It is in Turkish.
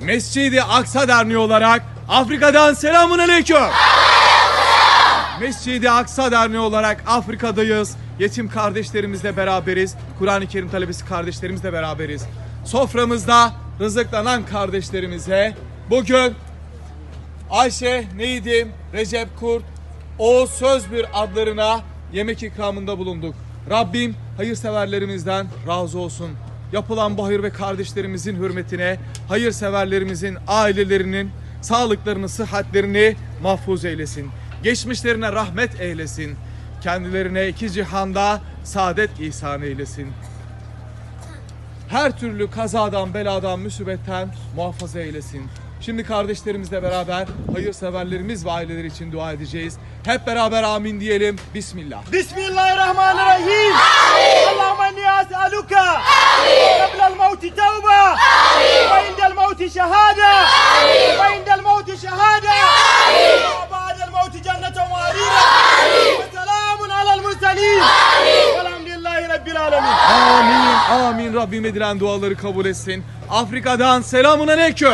Mescidi Aksa Derneği olarak Afrika'dan selamun aleyküm. Mescidi Aksa Derneği olarak Afrika'dayız. Yetim kardeşlerimizle beraberiz. Kur'an-ı Kerim talebesi kardeşlerimizle beraberiz. Soframızda rızıklanan kardeşlerimize bugün Ayşe Neydim, Recep Kurt, Oğuz Sözbir adlarına yemek ikramında bulunduk. Rabbim hayırseverlerimizden razı olsun yapılan Bahir ve kardeşlerimizin hürmetine, hayırseverlerimizin ailelerinin sağlıklarını, sıhhatlerini mahfuz eylesin. Geçmişlerine rahmet eylesin. Kendilerine iki cihanda saadet ihsan eylesin. Her türlü kazadan, beladan, musibetten muhafaza eylesin. Şimdi kardeşlerimizle beraber hayırseverlerimiz ve aileleri için dua edeceğiz. Hep beraber amin diyelim. Bismillah. Bismillahirrahmanirrahim. rabbil alemin. Amin, amin. Rabbim edilen duaları kabul etsin. Afrika'dan selamun aleyküm.